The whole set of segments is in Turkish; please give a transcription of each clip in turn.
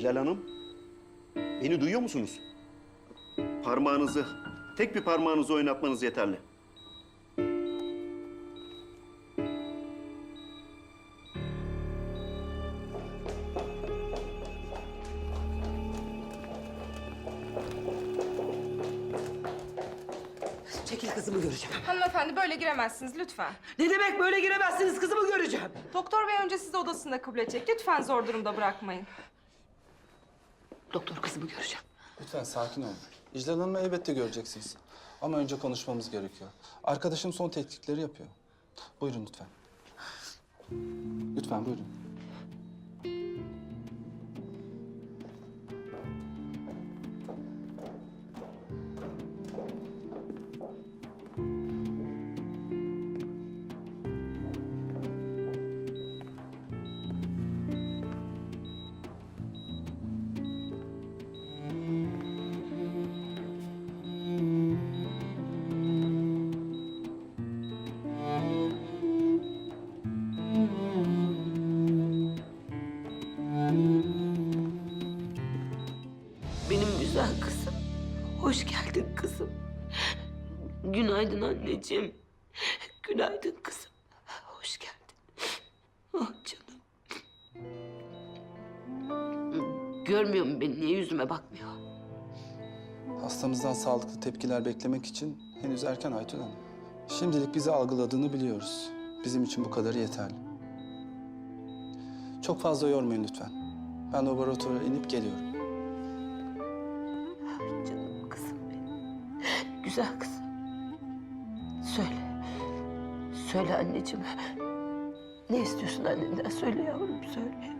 İclal Hanım, beni duyuyor musunuz? Parmağınızı, tek bir parmağınızı oynatmanız yeterli. Çekil kızımı göreceğim. Hanımefendi böyle giremezsiniz lütfen. Ne demek böyle giremezsiniz kızımı göreceğim. Doktor bey önce sizi odasında kabul edecek. Lütfen zor durumda bırakmayın. Doktor kızımı göreceğim. Lütfen sakin olun. İclal Hanım'ı elbette göreceksiniz. Ama önce konuşmamız gerekiyor. Arkadaşım son tetkikleri yapıyor. Buyurun lütfen. Lütfen buyurun. Hoş geldin kızım. Günaydın anneciğim. Günaydın kızım. Hoş geldin. Ah canım. Görmüyor mu beni? Niye yüzüme bakmıyor? Hastamızdan sağlıklı tepkiler beklemek için henüz erken Aytun Hanım. Şimdilik bizi algıladığını biliyoruz. Bizim için bu kadarı yeterli. Çok fazla yormayın lütfen. Ben laboratuvara inip geliyorum. Güzel kızım. Söyle. Söyle anneciğim. Ne istiyorsun annenden? Söyle yavrum. Söyle.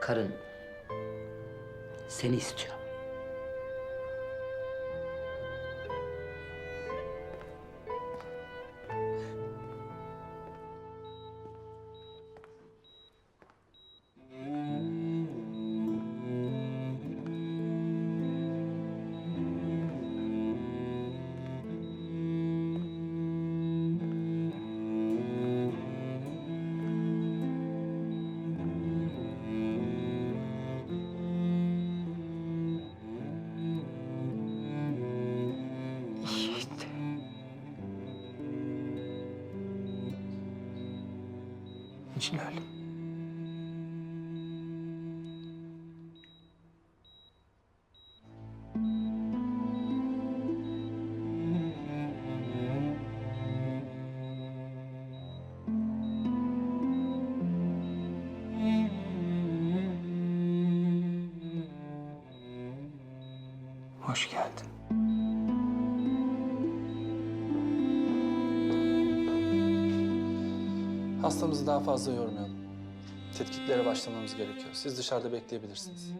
Karın seni istiyor. İclal. Hoş geldin. Hastamızı daha fazla yormayalım. Tetkiklere başlamamız gerekiyor. Siz dışarıda bekleyebilirsiniz.